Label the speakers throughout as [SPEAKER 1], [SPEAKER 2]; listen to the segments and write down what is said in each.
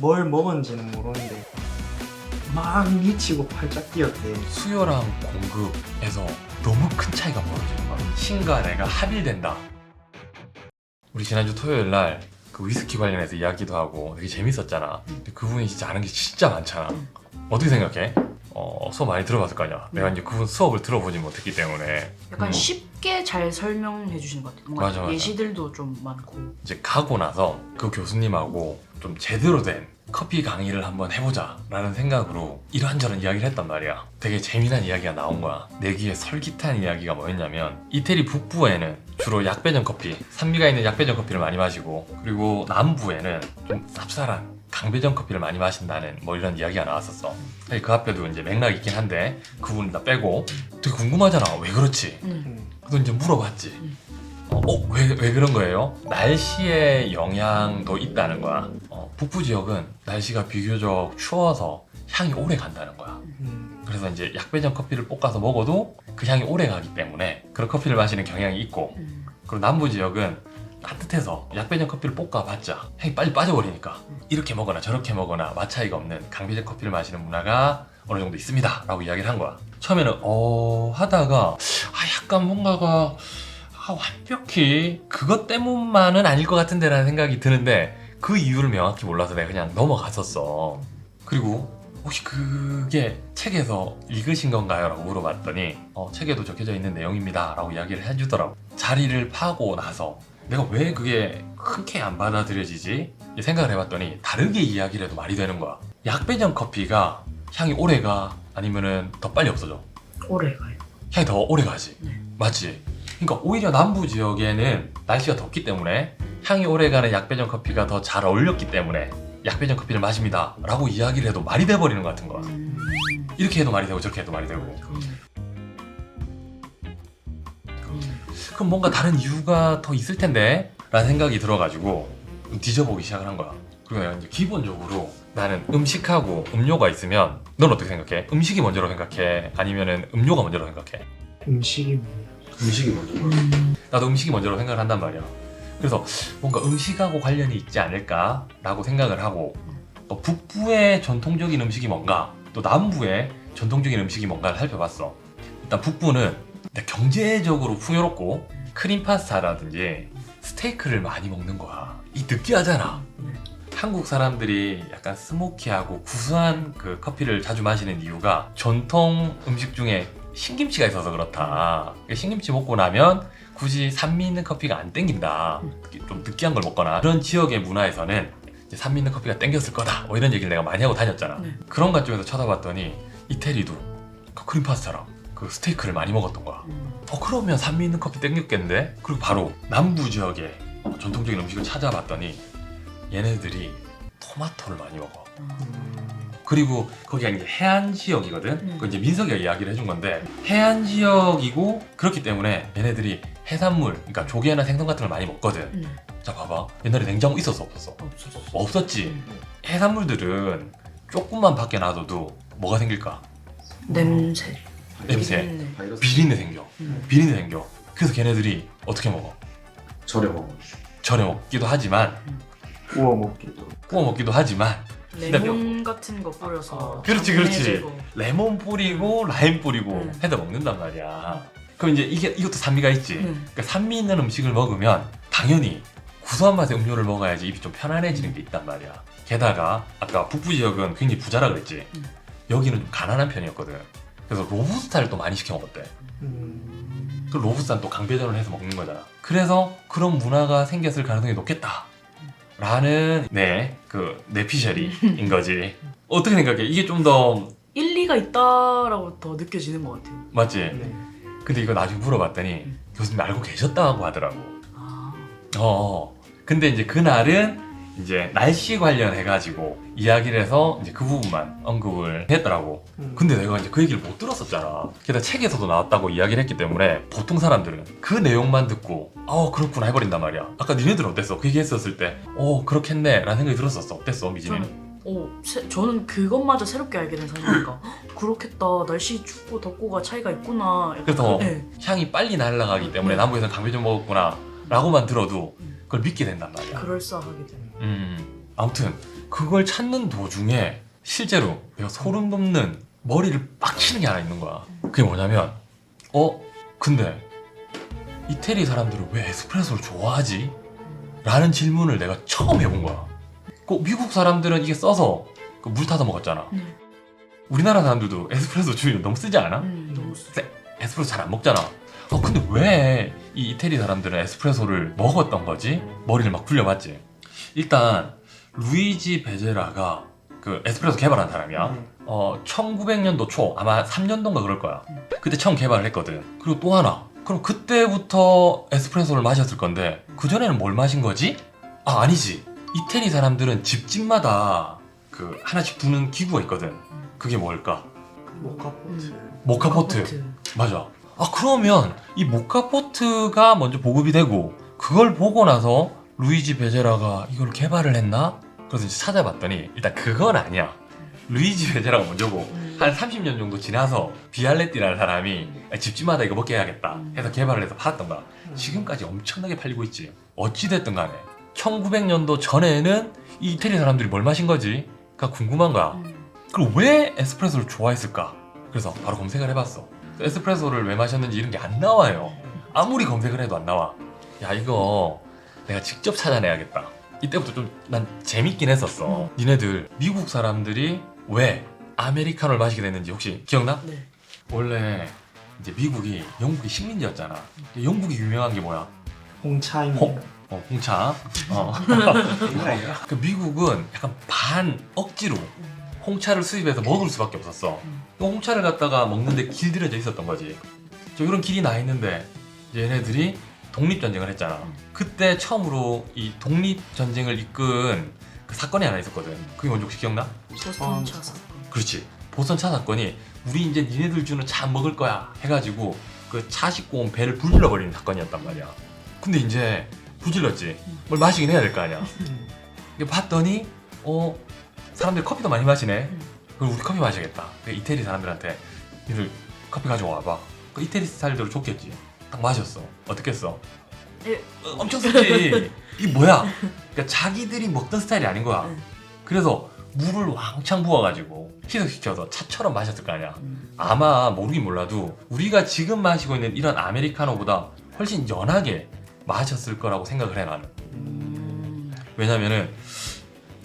[SPEAKER 1] 뭘 먹었는지는 모르는데 막 미치고 팔짝 뛰었대.
[SPEAKER 2] 수요랑 공급에서 너무 큰 차이가 벌어지는 거야. 신과 내가 합일된다. 우리 지난주 토요일 날 그 위스키 관련해서 이야기도 하고 되게 재밌었잖아. 근데 그분이 진짜 아는 게 진짜 많잖아. 어떻게 생각해? 어, 수업 많이 들어봤을 거 아니야. 내가 이제 그분 수업을 들어보지 못했기 때문에
[SPEAKER 3] 약간
[SPEAKER 2] 음,
[SPEAKER 3] 쉽게 잘 설명해 주시는 것 같아요. 뭔가
[SPEAKER 2] 맞아, 맞아.
[SPEAKER 3] 예시들도 좀 많고.
[SPEAKER 2] 이제 가고 나서 그 교수님하고 좀 제대로 된 커피 강의를 한번 해보자 라는 생각으로 이런저런 이야기를 했단 말이야 되게 재미난 이야기가 나온 거야 내 귀에 설깃한 이야기가 뭐였냐면 이태리 북부에는 주로 약배전 커피 산미가 있는 약배전 커피를 많이 마시고 그리고 남부에는 좀 쌉쌀한 강배전 커피를 많이 마신다는 뭐 이런 이야기가 나왔었어 사실 그 앞에도 이제 맥락이 있긴 한데 그 부분 다 빼고 되게 궁금하잖아 왜 그렇지
[SPEAKER 3] 음.
[SPEAKER 1] 음.
[SPEAKER 2] 그래서 이제 물어봤지. 어, 왜, 왜 그런 거예요? 날씨의 영향도 있다는 거야. 어, 북부 지역은 날씨가 비교적 추워서 향이 오래 간다는 거야.
[SPEAKER 1] 음.
[SPEAKER 2] 그래서 이제 약배전 커피를 볶아서 먹어도 그 향이 오래 가기 때문에 그런 커피를 마시는 경향이 있고
[SPEAKER 3] 음.
[SPEAKER 2] 그리고 남부 지역은 따뜻해서 약배전 커피를 볶아봤자 향이 빨리 빠져버리니까 이렇게 먹거나 저렇게 먹거나 맛 차이가 없는 강배전 커피를 마시는 문화가 어느 정도 있습니다 라고 이야기를 한 거야 처음에는 어 하다가 아 약간 뭔가가 아, 완벽히 그것 때문만은 아닐 것 같은데 라는 생각이 드는데 그 이유를 명확히 몰라서 내가 그냥 넘어갔었어 그리고 혹시 그게 책에서 읽으신 건가요? 라고 물어봤더니 어, 책에도 적혀져 있는 내용입니다 라고 이야기를 해주더라고 자리를 파고 나서 내가 왜 그게 흔쾌히 안 받아들여지지? 이 생각을 해봤더니 다르게 이야기를 해도 말이 되는 거야 약배전 커피가 향이 오래가 아니면은 더 빨리 없어져
[SPEAKER 3] 오래 가요.
[SPEAKER 2] 향이 더 오래 가지
[SPEAKER 3] 네.
[SPEAKER 2] 맞지? 그러니까 오히려 남부 지역에는 날씨가 덥기 때문에 향이 오래가는 약배전 커피가 더 잘 어울렸기 때문에 약배전 커피를 마십니다 라고 이야기를 해도 말이 돼버리는 것 같은 거야
[SPEAKER 3] 음.
[SPEAKER 2] 이렇게 해도 말이 되고 저렇게 해도 말이 되고. 그럼 뭔가 다른 이유가 더 있을 텐데 라는 생각이 들어가지고 좀 뒤져보기 시작을 한 거야 그리고 내가 이제 기본적으로 나는 음식하고 음료가 있으면 넌 어떻게 생각해? 음식이 먼저라고 생각해? 아니면은 음료가 먼저라고 생각해?
[SPEAKER 1] 음식이 뭐야?
[SPEAKER 4] 음식이 먼저
[SPEAKER 3] 음.
[SPEAKER 2] 나도 음식이 먼저라고 생각을 한단 말이야. 그래서 뭔가 음식하고 관련이 있지 않을까라고 생각을 하고 또 북부의 전통적인 음식이 뭔가 또 남부의 전통적인 음식이 뭔가를 살펴봤어. 일단 북부는 경제적으로 풍요롭고 크림 파스타라든지 스테이크를 많이 먹는 거야. 이 느끼하잖아. 한국 사람들이 약간 스모키하고 구수한 그 커피를 자주 마시는 이유가 전통 음식 중에 신김치가 있어서 그렇다. 신김치 먹고 나면 굳이 산미 있는 커피가 안 땡긴다. 좀 느끼한 걸 먹거나 그런 지역의 문화에서는 산미 있는 커피가 땡겼을 거다. 뭐 이런 얘기를 내가 많이 하고 다녔잖아.
[SPEAKER 3] 네.
[SPEAKER 2] 그런 관점에서 쳐다봤더니 이태리도 그 크림 파스타랑 그 스테이크를 많이 먹었던 거야.
[SPEAKER 3] 음.
[SPEAKER 2] 어 그러면 산미 있는 커피 땡겼겠는데? 그리고 바로 남부 지역의 전통적인 음식을 찾아봤더니 얘네들이 토마토를 많이 먹어.
[SPEAKER 1] 음.
[SPEAKER 2] 그리고 거기가 이제 해안 지역이거든.
[SPEAKER 3] 음.
[SPEAKER 2] 그 이제 민석이가 이야기를 해준 건데 해안 지역이고 그렇기 때문에 얘네들이 해산물, 그러니까 조개나 생선 같은 걸 많이 먹거든.
[SPEAKER 3] 음.
[SPEAKER 2] 자 봐봐, 옛날에 냉장고 있었어 없었어?
[SPEAKER 3] 없었어.
[SPEAKER 2] 없었지.
[SPEAKER 3] 음.
[SPEAKER 2] 해산물들은 조금만 밖에 놔둬도 뭐가 생길까?
[SPEAKER 3] 냄새.
[SPEAKER 2] 냄새.
[SPEAKER 3] 비린내.
[SPEAKER 4] 바이러스
[SPEAKER 2] 비린내 생겨.
[SPEAKER 3] 음.
[SPEAKER 2] 비린내 생겨. 그래서 걔네들이 어떻게 먹어?
[SPEAKER 4] 절여 먹어
[SPEAKER 2] 절여 먹기도 하지만
[SPEAKER 1] 구워 먹기도.
[SPEAKER 2] 구워 먹기도 하지만
[SPEAKER 3] 레몬 같은 거 뿌려서.
[SPEAKER 2] 그렇지, 그렇지.
[SPEAKER 3] 강해지고.
[SPEAKER 2] 레몬 뿌리고 라임 뿌리고
[SPEAKER 3] 음.
[SPEAKER 2] 해서 먹는단 말이야. 그럼 이제 이게 이것도 산미가 있지.
[SPEAKER 3] 음.
[SPEAKER 2] 그러니까 산미 있는 음식을 먹으면 당연히 구수한 맛의 음료를 먹어야지 입이 좀 편안해지는 게 있단 말이야. 게다가 아까 북부 지역은 굉장히 부자라 그랬지.
[SPEAKER 3] 음.
[SPEAKER 2] 여기는 좀 가난한 편이었거든. 그래서 로부스타를 또 많이 시켜 먹었대.
[SPEAKER 1] 음.
[SPEAKER 2] 그 로부스타는 또 강배전을 해서 먹는 거잖아. 그래서 그런 문화가 생겼을 가능성이 높겠다. 라는 네, 그 내피셜이인 거지. 어떻게 생각해? 이게 좀 더
[SPEAKER 3] 일리가 있다라고 더 느껴지는 것 같아요.
[SPEAKER 2] 맞지?
[SPEAKER 1] 네.
[SPEAKER 2] 근데 이거 나중에 물어봤더니
[SPEAKER 3] 음.
[SPEAKER 2] 교수님 알고 계셨다고 하더라고.
[SPEAKER 3] 아.
[SPEAKER 2] 어. 근데 이제 그날은 이제 날씨 관련해가지고 이야기를 해서 이제 그 부분만 언급을 했더라고.
[SPEAKER 1] 음.
[SPEAKER 2] 근데 내가 이제 그 얘기를 못 들었었잖아. 게다가 책에서도 나왔다고 이야기를 했기 때문에 보통 사람들은 그 내용만 듣고 어 그렇구나 해버린단 말이야. 아까 니네들은 어땠어? 그 얘기했었을 때 어 그렇겠네 라는 생각이 들었었어. 어땠어
[SPEAKER 3] 미진이는? 오, 새- 저는 그것마저 새롭게 알게 된 사실이니까 헉, 그렇겠다 날씨 춥고 덥고가 차이가 있구나 약간
[SPEAKER 2] 그래서
[SPEAKER 3] 그- 네.
[SPEAKER 2] 향이 빨리 날아가기 때문에
[SPEAKER 3] 음.
[SPEAKER 2] 남부에서는 강배전 먹었구나 라고만 들어도
[SPEAKER 3] 음.
[SPEAKER 2] 그걸 믿게 된단 말이야.
[SPEAKER 3] 그럴싸하게 돼
[SPEAKER 2] 음, 아무튼 그걸 찾는 도중에 실제로 내가 소름 돋는 머리를 빡 치는 게 하나 있는 거야. 그게 뭐냐면 어 근데 이태리 사람들은 왜 에스프레소를 좋아하지? 라는 질문을 내가 처음 해본 거야. 그 미국 사람들은 이게 써서 그물 타서 먹었잖아.
[SPEAKER 3] 네.
[SPEAKER 2] 우리나라 사람들도 에스프레소 주위 너무 쓰지 않아?
[SPEAKER 3] 음, 너무 쓰-
[SPEAKER 2] 에스프레소 잘 안 먹잖아. 어 근데 왜 이 이태리 사람들은 에스프레소를 먹었던 거지? 머리를 막 굴려봤지. 일단 루이지 베제라가 그 에스프레소 개발한 사람이야.
[SPEAKER 1] 음.
[SPEAKER 2] 어 1900년도 초 아마 3년도인가 그럴 거야. 그때 처음 개발을 했거든. 그리고 또 하나. 그럼 그때부터 에스프레소를 마셨을 건데 그 전에는 뭘 마신 거지? 아 아니지. 이태리 사람들은 집집마다 그 하나씩 부는 기구가 있거든. 그게 뭘까?
[SPEAKER 1] 모카포트.
[SPEAKER 2] 모카포트. 맞아. 아 그러면 이 모카포트가 먼저 보급이 되고 그걸 보고 나서 루이지 베제라가 이걸 개발을 했나? 그래서 이제 찾아봤더니 일단 그건 아니야. 루이지 베제라가 먼저고
[SPEAKER 3] 음.
[SPEAKER 2] 한 30년 정도 지나서 비알레띠라는 사람이 집집마다 이거 먹게 해야겠다
[SPEAKER 3] 음.
[SPEAKER 2] 해서 개발을 해서 팔았던 거야. 지금까지 엄청나게 팔리고 있지. 어찌됐든 간에 1900년도 전에는 이 이태리 사람들이 뭘 마신 거지? 가 궁금한 거야.
[SPEAKER 3] 음.
[SPEAKER 2] 그럼 왜 에스프레소를 좋아했을까? 그래서 바로 검색을 해봤어. 에스프레소를 왜 마셨는지 이런 게 안 나와요. 아무리 검색을 해도 안 나와. 야 이거 내가 직접 찾아내야겠다. 이때부터 좀 난 재밌긴 했었어. 니네들 미국 사람들이 왜 아메리카노를 마시게 됐는지 혹시 기억나?
[SPEAKER 3] 네.
[SPEAKER 2] 원래 이제 미국이 영국의 식민지였잖아. 영국이 유명한 게 뭐야?
[SPEAKER 1] 홍차입니다.
[SPEAKER 2] 홍. 어, 홍차. 어. 그 미국은 약간 반 억지로 홍차를 수입해서 먹을 수밖에 없었어.
[SPEAKER 3] 음.
[SPEAKER 2] 그 홍차를 갖다가 먹는데 길들여져 있었던 거지. 저 이런 길이 나 있는데 이제 얘네들이 독립 전쟁을 했잖아.
[SPEAKER 3] 음.
[SPEAKER 2] 그때 처음으로 이 독립 전쟁을 이끈 그 사건이 하나 있었거든. 그게 뭔지 혹시 기억나?
[SPEAKER 3] 보스턴 차 사건.
[SPEAKER 2] 그렇지. 보선 차 사건이 우리 이제 니네들 주는 차 먹을 거야 해가지고 그 차 싣고 온 배를 불질러 버리는 사건이었단 말이야. 근데 이제 부질렀지. 뭘 마시긴 해야 될 거 아니야.
[SPEAKER 1] 음.
[SPEAKER 2] 이게 봤더니 어 사람들이 커피도 많이 마시네.
[SPEAKER 3] 음.
[SPEAKER 2] 그럼 우리 커피 마셔야겠다. 그 이태리 사람들한테 니들 커피 가지고 와봐. 그 이태리 스타일대로 좋겠지. 딱 마셨어. 어떻겠어?
[SPEAKER 3] 예.
[SPEAKER 2] 어, 엄청 쓰지. 이게 뭐야? 그러니까 자기들이 먹던 스타일이 아닌 거야.
[SPEAKER 3] 음.
[SPEAKER 2] 그래서 물을 왕창 부어가지고 희석시켜서 차처럼 마셨을 거 아니야.
[SPEAKER 3] 음.
[SPEAKER 2] 아마 모르긴 몰라도 우리가 지금 마시고 있는 이런 아메리카노보다 훨씬 연하게 마셨을 거라고 생각을 해 나는.
[SPEAKER 3] 음.
[SPEAKER 2] 왜냐면은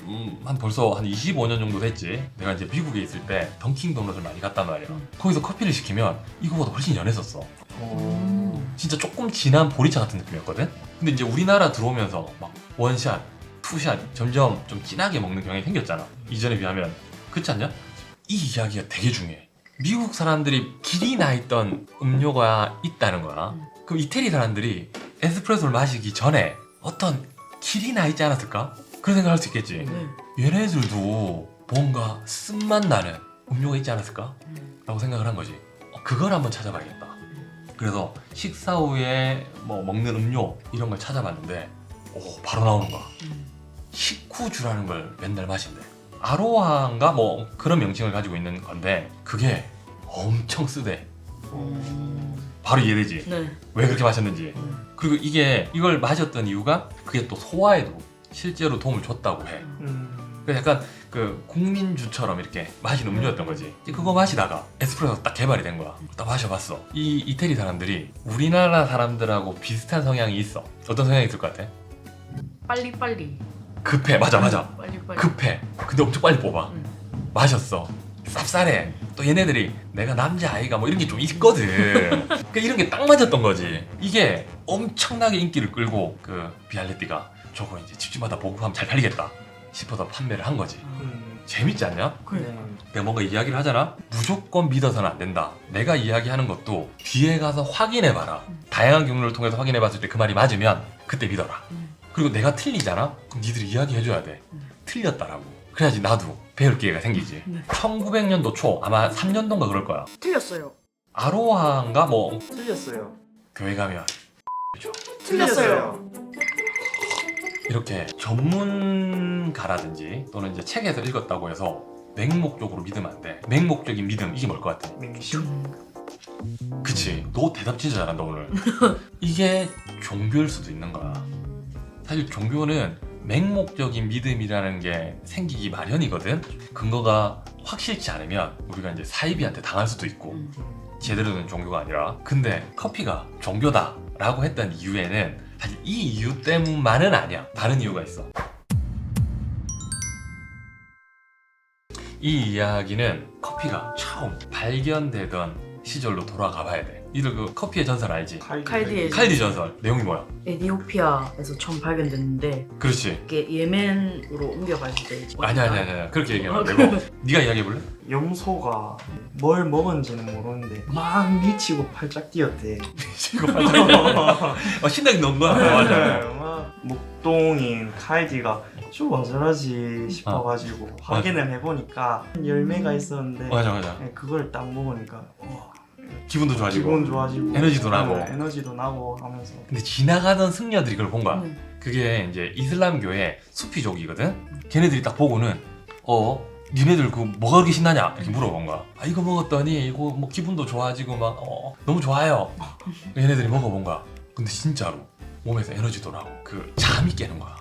[SPEAKER 2] 음, 한 벌써 한 25년 정도 됐지. 내가 이제 미국에 있을 때 던킨 도넛을 많이 갔단 말이야.
[SPEAKER 3] 음.
[SPEAKER 2] 거기서 커피를 시키면 이거보다 훨씬 연했었어.
[SPEAKER 3] 음.
[SPEAKER 2] 진짜 조금 진한 보리차 같은 느낌이었거든. 근데 이제 우리나라 들어오면서 막 원샷, 투샷 점점 좀 진하게 먹는 경향이 생겼잖아. 이전에 비하면 그렇지 않냐? 이 이야기가 되게 중요해. 미국 사람들이 길이 나 있던 음료가 있다는 거야.
[SPEAKER 3] 음.
[SPEAKER 2] 그럼 이태리 사람들이 에스프레소를 마시기 전에 어떤 길이 나 있지 않았을까? 그런 생각할 수 있겠지.
[SPEAKER 3] 네.
[SPEAKER 2] 얘네들도 뭔가 쓴맛 나는 음료가 있지 않았을까?
[SPEAKER 3] 음.
[SPEAKER 2] 라고 생각을 한 거지. 어, 그걸 한번 찾아봐야겠다. 그래서 식사 후에 뭐 먹는 음료 이런 걸 찾아봤는데 오 바로 나오는 거야.
[SPEAKER 3] 음.
[SPEAKER 2] 식후주라는 걸 맨날 마신대. 아로하인가 뭐 그런 명칭을 가지고 있는 건데 그게 엄청 쓰대.
[SPEAKER 3] 음.
[SPEAKER 2] 바로 이해되지.
[SPEAKER 3] 네.
[SPEAKER 2] 왜 그렇게 마셨는지.
[SPEAKER 3] 음.
[SPEAKER 2] 그리고 이게 이걸 마셨던 이유가 그게 또 소화에도 실제로 도움을 줬다고 해.
[SPEAKER 1] 음.
[SPEAKER 2] 그 약간 그 국민주처럼 이렇게 마시는 음료였던 거지. 이제 그거 마시다가 에스프레소 딱 개발이 된 거야. 딱 마셔봤어. 이 이태리 사람들이 우리나라 사람들하고 비슷한 성향이 있어. 어떤 성향이 있을 것 같아?
[SPEAKER 3] 빨리 빨리.
[SPEAKER 2] 급해. 맞아 맞아.
[SPEAKER 3] 빨리 빨리.
[SPEAKER 2] 급해. 근데 엄청 빨리 뽑아.
[SPEAKER 3] 음.
[SPEAKER 2] 마셨어. 쌉싸래. 또 얘네들이 내가 남자 아이가 뭐 이런 게 좀 있거든. 그러니까 이런 게 딱 맞았던 거지. 이게 엄청나게 인기를 끌고 그 비알레띠가 저거 이제 집집마다 보급하면 잘 팔리겠다 싶어서 판매를 한 거지.
[SPEAKER 1] 음.
[SPEAKER 2] 재밌지 않냐?
[SPEAKER 3] 그래.
[SPEAKER 1] 네.
[SPEAKER 2] 내가 뭔가 이야기를 하잖아? 무조건 믿어서는 안 된다. 내가 이야기하는 것도 뒤에 가서 확인해봐라. 다양한 경로를 통해서 확인해봤을 때 그 말이 맞으면 그때 믿어라.
[SPEAKER 3] 음.
[SPEAKER 2] 그리고 내가 틀리잖아? 그럼 니들이 이야기해줘야 돼.
[SPEAKER 3] 음.
[SPEAKER 2] 틀렸다라고. 그래야지 나도 배울 기회가 생기지.
[SPEAKER 3] 네.
[SPEAKER 2] 1900년도 초, 아마 3년도인가 그럴 거야.
[SPEAKER 3] 틀렸어요.
[SPEAKER 2] 아로하인가 뭐
[SPEAKER 1] 틀렸어요.
[SPEAKER 2] 교회 가면 그죠?
[SPEAKER 3] 틀렸어요.
[SPEAKER 2] 이렇게 전문가라든지 또는 이제 책에서 읽었다고 해서 맹목적으로 믿으면 안 돼. 맹목적인 믿음 이게 뭘 것 같아? 그치 너 대답 진짜 잘한다 오늘 이게 종교일 수도 있는 거야 사실 종교는 맹목적인 믿음이라는 게 생기기 마련이거든. 근거가 확실치 않으면 우리가 이제 사이비한테 당할 수도 있고
[SPEAKER 3] 음.
[SPEAKER 2] 제대로 된 종교가 아니라 근데 커피가 종교다라고 했던 이유에는 사실 이 이유 때문만은 아니야. 다른 이유가 있어. 이 이야기는 커피가 처음 발견되던 시절로 돌아가 봐야 돼 이들 그 커피의 전설 알지?
[SPEAKER 3] 칼디의
[SPEAKER 2] 칼디 전설. 내용이 뭐야?
[SPEAKER 3] 에디오피아에서 처음 발견됐는데
[SPEAKER 2] 그렇지.
[SPEAKER 3] 이게 예멘으로 옮겨갈 때 이제
[SPEAKER 2] 아니야 아니야 아니야 그렇게 얘기하면 안
[SPEAKER 3] 어,
[SPEAKER 2] 되고 네가 이야기해볼래?
[SPEAKER 1] 염소가 뭘 먹은지는 모르는데 막 미치고 팔짝 뛰었대.
[SPEAKER 2] 이거 맞아 어, 신나게 논 거야? 맞아.
[SPEAKER 1] 막 목동인 칼디가 좀 어쩌라지 싶어가지고 확인을 해보니까 열매가 있었는데
[SPEAKER 2] 맞아 맞아.
[SPEAKER 1] 네, 그걸 딱 먹으니까 와,
[SPEAKER 2] 기분도 좋아지고
[SPEAKER 1] 기분 좋아지고
[SPEAKER 2] 에너지도 나고.
[SPEAKER 1] 네, 에너지도 나고 하면서
[SPEAKER 2] 근데 지나가던 승려들이 그걸 본 거야
[SPEAKER 3] 음.
[SPEAKER 2] 그게 이제 이슬람교의 수피족이거든. 걔네들이 딱 보고는 어 니네들 그 뭐가 그렇게 신나냐 이렇게 물어본 거야. 아 이거 먹었더니 이거 뭐 기분도 좋아지고 막 어, 너무 좋아요. 얘네들이 먹어본 거야. 근데 진짜로 몸에서 에너지도 나고 그 잠이 깨는 거야.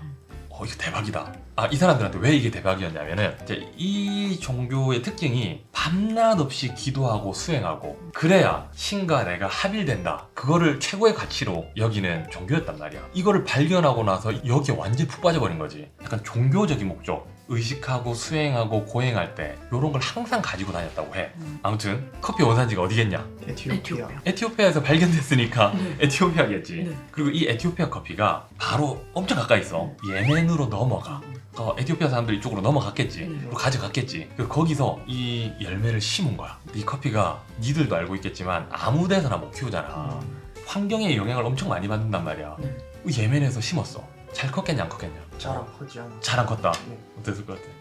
[SPEAKER 2] 어 이거 대박이다. 아 이 사람들한테 왜 이게 대박이었냐면은 이제 이 종교의 특징이 밤낮 없이 기도하고 수행하고 그래야 신과 내가 합일된다. 그거를 최고의 가치로 여기는 종교였단 말이야. 이거를 발견하고 나서 여기에 완전히 푹 빠져버린 거지. 약간 종교적인 목적. 의식하고 수행하고 고행할 때 이런 걸 항상 가지고 다녔다고 해.
[SPEAKER 3] 음.
[SPEAKER 2] 아무튼 커피 원산지가 어디겠냐?
[SPEAKER 1] 에티오피아.
[SPEAKER 3] 에티오피아.
[SPEAKER 2] 에티오피아에서 발견됐으니까
[SPEAKER 3] 네.
[SPEAKER 2] 에티오피아겠지.
[SPEAKER 3] 네.
[SPEAKER 2] 그리고 이 에티오피아 커피가 바로 엄청 가까이 있어. 예멘으로 넘어가. 어, 에티오피아 사람들이 이쪽으로 넘어갔겠지.
[SPEAKER 3] 네.
[SPEAKER 2] 그리고 가져갔겠지. 그리고 거기서 이 열매를 심은 거야. 이 커피가 니들도 알고 있겠지만 아무 데서나 못 키우잖아. 환경의 영향을 엄청 많이 받는단 말이야.
[SPEAKER 3] 네.
[SPEAKER 2] 이 예멘에서 심었어. 잘 컸겠냐 안 컸겠냐?
[SPEAKER 1] 잘안 커지 않아.
[SPEAKER 2] 잘 안 컸다.
[SPEAKER 1] 네.
[SPEAKER 2] 어땠을 것 같아?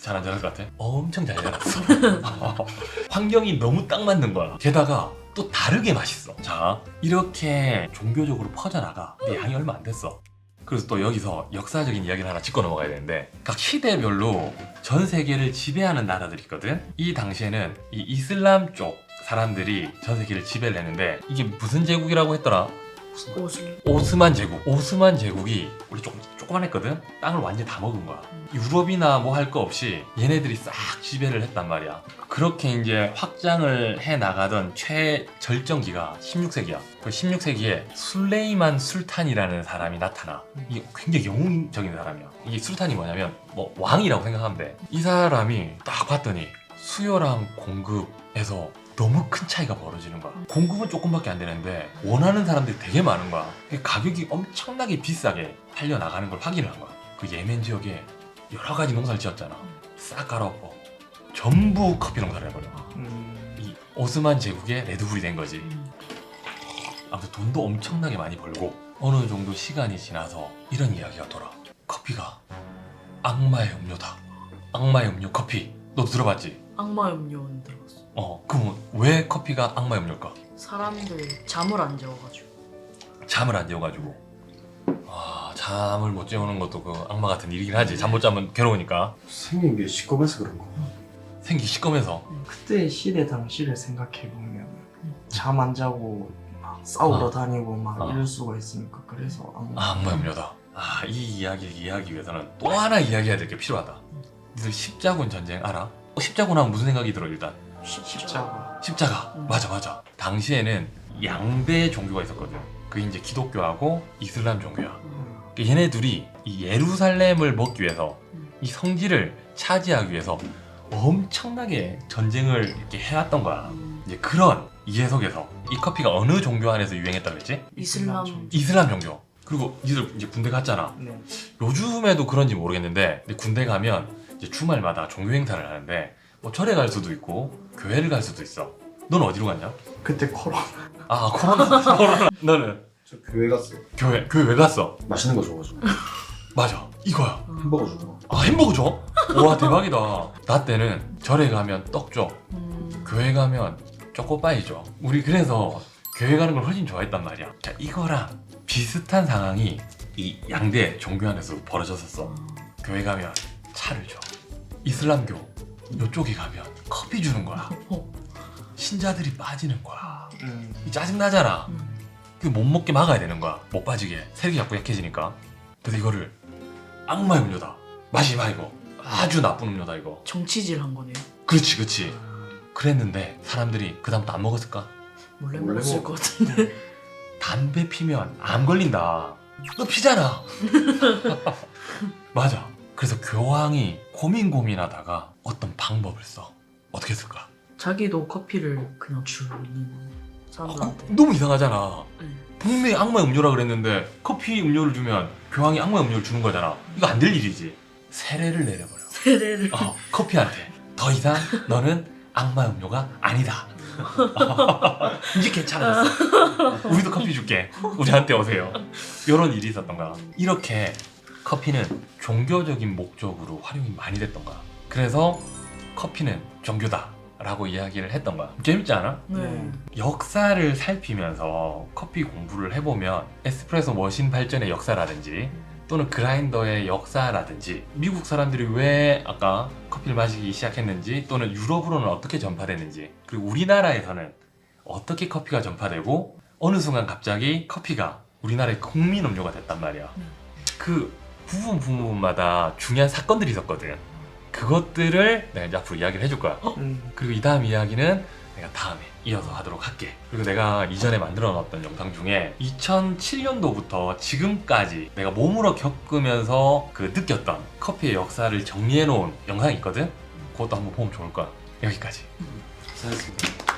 [SPEAKER 2] 잘 안 자랄 것 같아? 엄청 잘 자랐어. 환경이 너무 딱 맞는 거야. 게다가 또 다르게 맛있어. 자, 이렇게 종교적으로 퍼져나가. 근데 양이 얼마 안 됐어. 그래서 또 여기서 역사적인 이야기를 하나 짚고 넘어가야 되는데 각 시대별로 전 세계를 지배하는 나라들이 있거든. 이 당시에는 이 이슬람 쪽 사람들이 전 세계를 지배를 했는데 이게 무슨 제국이라고 했더라?
[SPEAKER 3] 옷을
[SPEAKER 2] 오스만 제국. 오스만 제국이 우리 조금 조그만했거든. 땅을 완전 다 먹은 거야. 유럽이나 뭐 할 거 없이 얘네들이 싹 지배를 했단 말이야. 그렇게 이제 확장을 해 나가던 최절정기가 16세기야. 그 16세기에 술레이만 술탄이라는 사람이 나타나. 이게 굉장히 영웅적인 사람이야. 이 술탄이 뭐냐면 뭐 왕이라고 생각하면 돼. 이 사람이 딱 봤더니 수요랑 공급에서 너무 큰 차이가 벌어지는 거야. 공급은 조금밖에 안 되는데 원하는 사람들이 되게 많은 거야. 그 가격이 엄청나게 비싸게 팔려 나가는 걸 확인을 한 거야. 그 예멘 지역에 여러 가지 농사를 지었잖아. 싹 갈아엎어. 전부 커피 농사를 해버려.
[SPEAKER 1] 음,
[SPEAKER 2] 이 오스만 제국의 레드불이 된 거지.
[SPEAKER 3] 음.
[SPEAKER 2] 아무튼 돈도 엄청나게 많이 벌고 어느 정도 시간이 지나서 이런 이야기가 돌아. 커피가 악마의 음료다. 악마의 음료 커피. 너도 들어봤지?
[SPEAKER 3] 악마 음료는 들어갔어.
[SPEAKER 2] 어, 그럼 왜 커피가 악마의 음료일까?
[SPEAKER 3] 사람들 잠을 안 재워가지고.
[SPEAKER 2] 잠을 안 재워가지고 아 잠을 못 재우는 것도 그 악마 같은 일이긴 하지 잠 못 자면 괴로우니까
[SPEAKER 4] 생긴 게 시꺼매서 그런 거.
[SPEAKER 2] 생기 시꺼매서
[SPEAKER 1] 그때 시대 당시를 생각해 보면 잠 안 자고 막 싸우러
[SPEAKER 2] 어.
[SPEAKER 1] 다니고 막
[SPEAKER 2] 어.
[SPEAKER 1] 이럴 수가 있으니까 그래서 아무
[SPEAKER 2] 아, 악마의 음료다 아 이 이야기를 이해하기 위해서는 또 하나 이야기해야 될 게 필요하다 니들 십자군 전쟁 알아? 어, 십자군 하면 무슨 생각이 들어 일단
[SPEAKER 1] 십자가
[SPEAKER 2] 십자가
[SPEAKER 3] 음.
[SPEAKER 2] 맞아 맞아 당시에는 양대 종교가 있었거든 그게 이제 기독교하고 이슬람 종교야
[SPEAKER 3] 음.
[SPEAKER 2] 그 얘네 둘이 이 예루살렘을 먹기 위해서
[SPEAKER 3] 음.
[SPEAKER 2] 이 성지를 차지하기 위해서 엄청나게 전쟁을 이렇게 해왔던 거야.
[SPEAKER 3] 음.
[SPEAKER 2] 이제 그런 이해 속에서 이 커피가 어느 종교 안에서 유행했다고 했지?
[SPEAKER 3] 이슬람.
[SPEAKER 2] 이슬람 종교. 그리고 니들 이제 군대 갔잖아.
[SPEAKER 1] 네.
[SPEAKER 2] 요즘에도 그런지 모르겠는데 근데 군대 가면 이제 주말마다 종교 행사를 하는데 뭐 절에 갈 수도 있고 교회를 갈 수도 있어. 넌 어디로 갔냐?
[SPEAKER 1] 그때 코로나
[SPEAKER 2] 아 코로나. 코로나. 너는
[SPEAKER 4] 저 교회 갔어.
[SPEAKER 2] 교회 교회 왜 갔어?
[SPEAKER 4] 맛있는 거 줘가지고
[SPEAKER 2] 맞아 이거야.
[SPEAKER 4] 햄버거 주고.
[SPEAKER 2] 아 햄버거 줘? 와 대박이다. 나 때는 절에 가면 떡 줘.
[SPEAKER 3] 음.
[SPEAKER 2] 교회 가면 초코파이 줘. 우리 그래서 교회 가는 걸 훨씬 좋아했단 말이야. 자 이거랑 비슷한 상황이 이 양대 종교 안에서 벌어졌었어. 교회 가면 차를 줘. 이슬람교 이쪽에 가면 커피 주는 거야.
[SPEAKER 3] 어.
[SPEAKER 2] 신자들이 빠지는 거야.
[SPEAKER 1] 음,
[SPEAKER 2] 이 짜증 나잖아.
[SPEAKER 3] 음.
[SPEAKER 2] 그못 먹게 막아야 되는 거야. 못 빠지게. 세력이 자꾸 약해지니까. 그래서 이거를 악마의 음료다. 마시 마 이거. 아주 나쁜 음료다 이거.
[SPEAKER 3] 정치질 한 거네요.
[SPEAKER 2] 그렇지 그렇지. 그랬는데 사람들이 그 다음부터 안 먹었을까?
[SPEAKER 3] 몰래
[SPEAKER 4] 몰래
[SPEAKER 3] 먹었을
[SPEAKER 4] 먹-
[SPEAKER 3] 것 같은데.
[SPEAKER 2] 담배 피면 암 걸린다. 너 피잖아. 맞아. 그래서 교황이 고민 고민하다가 어떤 방법을 써. 어떻게 쓸까?
[SPEAKER 3] 자기도 커피를 그냥 주는
[SPEAKER 2] 어,
[SPEAKER 3] 사람들한테.
[SPEAKER 2] 너무 이상하잖아.
[SPEAKER 3] 네.
[SPEAKER 2] 분명히 악마 음료라 그랬는데 커피 음료를 주면 교황이 악마 음료를 주는 거잖아. 이거 안 될 일이지. 세례를 내려버려.
[SPEAKER 3] 세례를.
[SPEAKER 2] 어, 커피한테 더 이상 너는 악마 음료가 아니다. 이제 괜찮아졌어. 우리도 커피 줄게. 우리한테 오세요. 이런 일이 있었던 거야. 이렇게 커피는 종교적인 목적으로 활용이 많이 됐던 거야. 그래서 커피는 종교다 라고 이야기를 했던 거야. 재밌지 않아?
[SPEAKER 3] 네.
[SPEAKER 2] 역사를 살피면서 커피 공부를 해보면 에스프레소 머신 발전의 역사라든지 또는 그라인더의 역사라든지 미국 사람들이 왜 아까 커피를 마시기 시작했는지 또는 유럽으로는 어떻게 전파됐는지 그리고 우리나라에서는 어떻게 커피가 전파되고 어느 순간 갑자기 커피가 우리나라의 국민 음료가 됐단 말이야
[SPEAKER 3] 음.
[SPEAKER 2] 그 부분 부분마다 중요한 사건들이 있었거든 그것들을 내가 이제 앞으로 이야기를 해줄 거야
[SPEAKER 1] 음.
[SPEAKER 2] 그리고 이 다음 이야기는 내가 다음에 이어서 하도록 할게. 그리고 내가 이전에 만들어 놨던 영상 중에 2007년도부터 지금까지 내가 몸으로 겪으면서 그 느꼈던 커피의 역사를 정리해 놓은 영상이 있거든? 그것도 한번 보면 좋을 거야. 여기까지.
[SPEAKER 4] 잘했습니다.